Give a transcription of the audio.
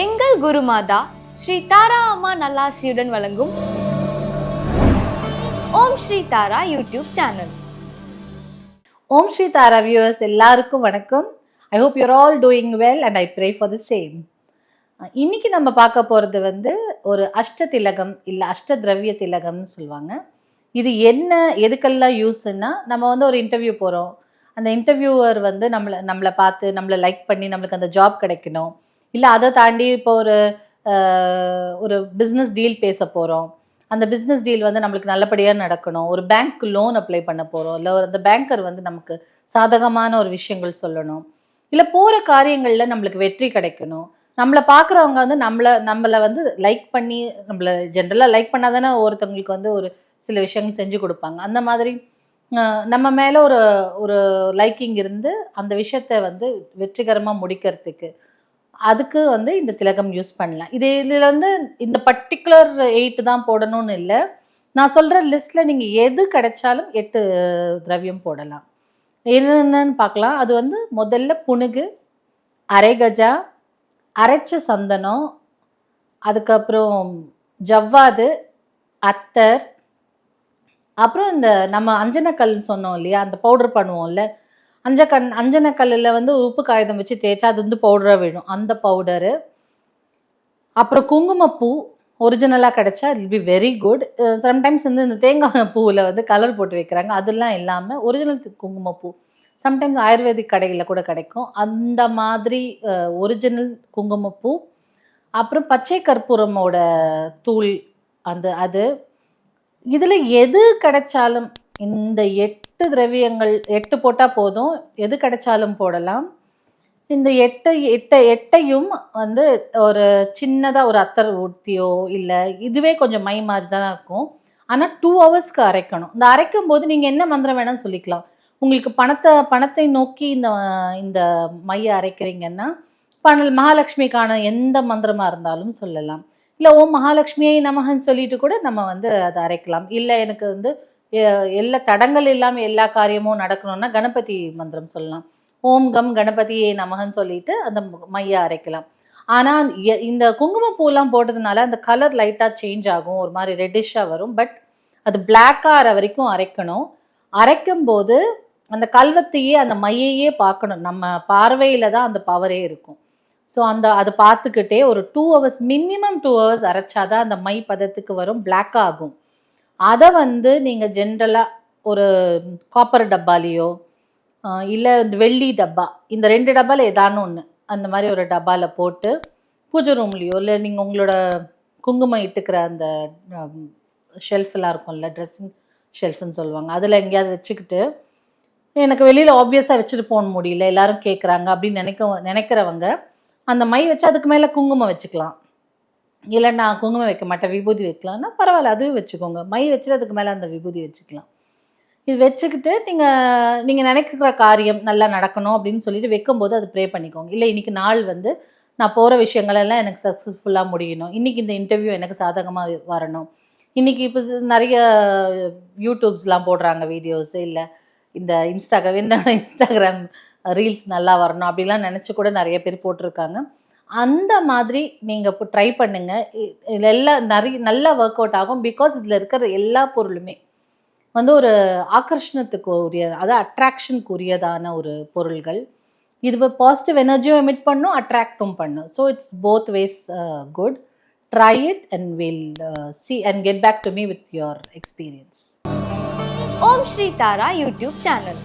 எங்கள் குருமாதா ஸ்ரீ தாரா அம்மா நல்லாசியுடன் வழங்கும் Om Shri Tara YouTube channel. Om Shri Tara viewers எல்லாருக்கும் வணக்கம். I hope you're all doing well and I pray for the same இன்னைக்கு நம்ம பார்க்க போகிறது வந்து ஒரு அஷ்ட திலகம் இல்லை அஷ்ட திரவிய திலகம்னு சொல்லுவாங்க. இது என்ன எதுக்கெல்லாம் யூஸ்ன்னா நம்ம வந்து ஒரு இன்டர்வியூ போகிறோம் அந்த இன்டர்வியூவர் வந்து நம்மளை நம்மளை பார்த்து நம்மளை லைக் பண்ணி நம்மளுக்கு அந்த ஜாப் கிடைக்கணும். இல்லை அதை தாண்டி இப்போ ஒரு ஒரு பிஸ்னஸ் டீல் பேச போகிறோம் அந்த பிஸ்னஸ் டீல் வந்து நம்மளுக்கு நல்லபடியாக நடக்கணும். ஒரு பேங்க் லோன் அப்ளை பண்ண போகிறோம் இல்லை அந்த பேங்கர் வந்து நமக்கு சாதகமான ஒரு விஷயங்கள் சொல்லணும். இல்லை போகிற காரியங்களில் நம்மளுக்கு வெற்றி கிடைக்கணும். நம்மளை பார்க்குறவங்க வந்து நம்மளை நம்மளை வந்து லைக் பண்ணி நம்மளை ஜென்ரலாக லைக் பண்ணால் தானே ஒருத்தவங்களுக்கு வந்து ஒரு சில விஷயங்கள் செஞ்சு கொடுப்பாங்க. அந்த மாதிரி நம்ம மேலே ஒரு ஒரு லைக்கிங் இருந்து அந்த விஷயத்தை வந்து வெற்றிகரமாக முடிக்கிறதுக்கு அதுக்கு வந்து இந்த திலகம் யூஸ் பண்ணலாம். இது இதில் வந்து இந்த பர்டிகுலர் எயிட்டு தான் போடணும்னு இல்லை. நான் சொல்கிற லிஸ்ட்டில் நீங்கள் எது கிடைச்சாலும் எட்டு திரவியம் போடலாம். என்னென்னு பார்க்கலாம். அது வந்து முதல்ல புனுகு அரைகஜா அரைச்ச சந்தனம் அதுக்கப்புறம் ஜவ்வாது அத்தர் அப்புறம் இந்த நம்ம அஞ்சனக்கல்னு சொன்னோம் இல்லையா? அந்த பவுடர் பண்ணுவோம்ல. அஞ்சக்கண் அஞ்சனக்கல்லில் வந்து உப்பு காகிதம் வச்சு தேய்ச்சா அது வந்து பவுடராக விழும். அந்த பவுடரு அப்புறம் குங்குமப்பூ ஒரிஜினலாக கிடச்சா it be very good sometimes வந்து இந்த தேங்காய் பூவில் வந்து கலர் போட்டு வைக்கிறாங்க. அதெல்லாம் இல்லாமல் ஒரிஜினல் குங்குமப்பூ சம்டைம்ஸ் ஆயுர்வேதிக் கடைகளில் கூட கிடைக்கும். அந்த மாதிரி ஒரிஜினல் குங்குமப்பூ. அப்புறம் பச்சை கற்பூரமோட தூள் அந்த அது. இதில் எது கிடைச்சாலும் இந்த எட்டு திரவியங்கள் எட்டு போட்டால் போதும். எது கிடைச்சாலும் போடலாம். இந்த எட்டை எட்டை எட்டையும் வந்து ஒரு சின்னதாக ஒரு அத்தர் ஊர்த்தியோ இல்லை இதுவே கொஞ்சம் மை மாதிரி தான் இருக்கும் ஆனால் டூ ஹவர்ஸ்க்கு அரைக்கணும். இந்த அரைக்கும் போது நீங்கள் என்ன மந்திரம் வேணாலும் சொல்லிக்கலாம். உங்களுக்கு பணத்தை பணத்தை நோக்கி இந்த இந்த மையை அரைக்கிறீங்கன்னா பணல் மகாலட்சுமிக்கான எந்த மந்திரமாக இருந்தாலும் சொல்லலாம். இல்லை ஓம் மகாலட்சுமியை நமகன்னு சொல்லிட்டு கூட நம்ம வந்து அதை அரைக்கலாம். இல்லை எனக்கு வந்து எல்லா தடங்கள் இல்லாமல் எல்லா காரியமும் நடக்கணும்னா கணபதி மந்திரம் சொல்லலாம். ஓம் கம் கணபதியே நமகன்னு சொல்லிட்டு அந்த மைய அரைக்கலாம். ஆனால் இந்த குங்குமப்பூலாம் போட்டதுனால அந்த கலர் லைட்டாக சேஞ்ச் ஆகும் ஒரு மாதிரி ரெட்டிஷாக வரும். பட் அது பிளாக்காக ஆகிற வரைக்கும் அரைக்கணும். அரைக்கும் போது அந்த கல்வத்தையே அந்த மையையே பார்க்கணும். நம்ம பார்வையில் தான் அந்த பவரே இருக்கும். ஸோ அந்த அதை பார்த்துக்கிட்டே ஒரு two hours minimum two hours அரைச்சாதான் அந்த மை பதத்துக்கு வரும் பிளாக் ஆகும். அதை வந்து நீங்கள் ஜென்ரலாக ஒரு காப்பர் டப்பாலேயோ இல்லை இந்த வெள்ளி டப்பா இந்த ரெண்டு டப்பாவில் ஏதானு ஒன்று அந்த மாதிரி ஒரு டப்பாவில் போட்டு பூஜை ரூம்லேயோ இல்லை நீங்கள் உங்களோட குங்குமம் இட்டுக்கிற அந்த ஷெல்ஃபெல்லாம் இருக்கும்ல ட்ரெஸ்ஸிங் ஷெல்ஃப்னு சொல்லுவாங்க. அதில் எங்கேயாவது வச்சுக்கிட்டு எனக்கு வெளியில் ஆப்வியஸாக வச்சுட்டு போக முடியல எல்லாரும் கேட்குறாங்க அப்படின்னு நினைக்க நினைக்கிறவங்க அந்த மை வச்சு அதுக்கு மேலே குங்குமம் வச்சுக்கலாம். இல்லை நான் குங்குமம் வைக்க மாட்டேன் விபூதி வைக்கலாம்னா பரவாயில்ல அதுவும் வச்சுக்கோங்க. மை வச்சுட்டு அதுக்கு மேலே அந்த விபூதி வச்சுக்கலாம். இது வச்சுக்கிட்டு நீங்கள் நீங்கள் நினைக்கிற காரியம் நல்லா நடக்கணும் அப்படின்னு சொல்லிட்டு வைக்கும்போது அது ப்ரே பண்ணிக்கோங்க. இல்லை இன்றைக்கி நாள் வந்து நான் போகிற விஷயங்களெல்லாம் எனக்கு சக்ஸஸ்ஃபுல்லாக முடியணும். இன்றைக்கி இந்த இன்டர்வியூ எனக்கு சாதகமாக வரணும். இன்னைக்கு இப்போ நிறைய யூடியூப்ஸ்லாம் போடுறாங்க வீடியோஸ் இல்லை இந்த இன்ஸ்டாகிராம் என்னென்ன இன்ஸ்டாகிராம் ரீல்ஸ் நல்லா வரணும் அப்படிலாம் நினச்சி கூட நிறைய பேர் போட்டிருக்காங்க. அந்த மாதிரி நீங்கள் இப்போ ட்ரை பண்ணுங்கள் இதில் எல்லாம் நிறைய நல்லா ஒர்க் அவுட் ஆகும். பிகாஸ் இதில் இருக்கிற எல்லா பொருளுமே வந்து ஒரு ஆக்கர்ஷணத்துக்கு உரிய அதாவது அட்ராக்ஷனுக்கு உரியதான ஒரு பொருள்கள். இது பாசிட்டிவ் எனர்ஜியும் எமிட் பண்ணும் அட்ராக்டும் பண்ணும். So it's both ways good try it and will see and get back to me with your experience Om Sri Tara YouTube channel.